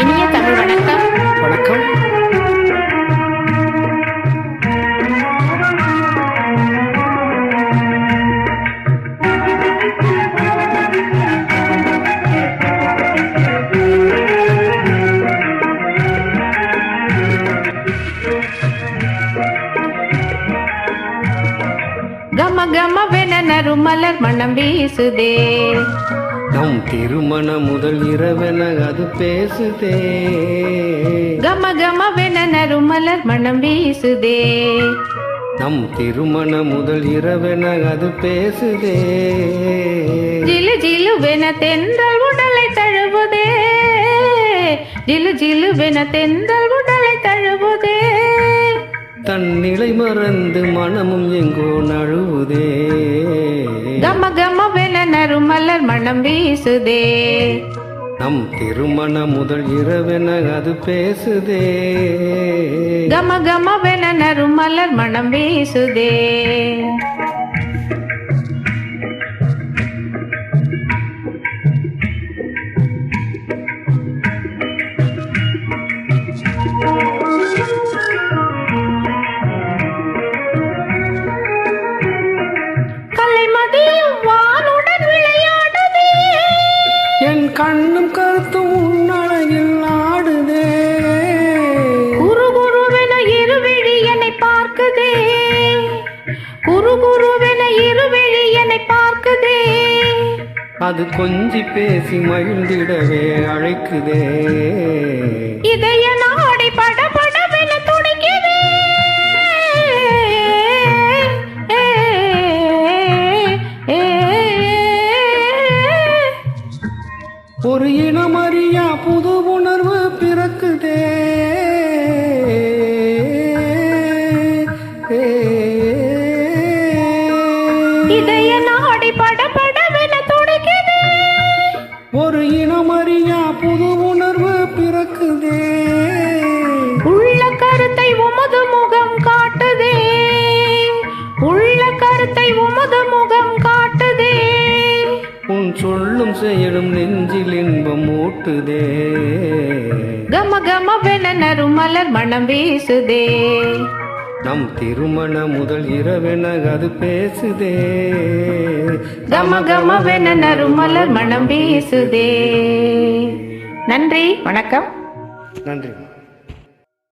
இனிய தமிழ் வணக்கம். வணக்கம். கம நறுமலர் மனம் வீசுதே. நம் திருமண முதல் இரவென அது பேசுதே. கம கமவென நறுமலர் மனம் வீசுதே. நம் திருமண முதல் இரவென அது பேசுதே. ஜிலு ஜிலுவென தென்றல் உடலை தழுவுதே. ஜிலு ஜிலுவென தென்றல் உடலை தழுவுதே. தன் நிலை மறந்து மனமும் எங்கோ நழுவுதே. மனம் வீசுதே. நம் திருமண முதல் இரவென அது பேசுதே. கம கமவென நறுமலர் மனம் வீசுதே. கலைமதியும் அது கொஞ்சி பேசி மகிழ்ந்திடவே அழைக்குதே. இதய நாடி படபடவென துடிக்குதே ஏ, ஏ, ஒரு இனமறியா புது உணர்வு பிறக்குதே. இதய நாடி படபடவென செயலும் நெஞ்சில் இன்பம் ஊட்டுதே. கம கமவென நறுமலர் மனம் வீசுதே. நம் திருமண முதல் இரவென அது பேசுதே. கம கமவென நறுமலர் மனம் வீசுதே. நன்றி வணக்கம். நன்றி.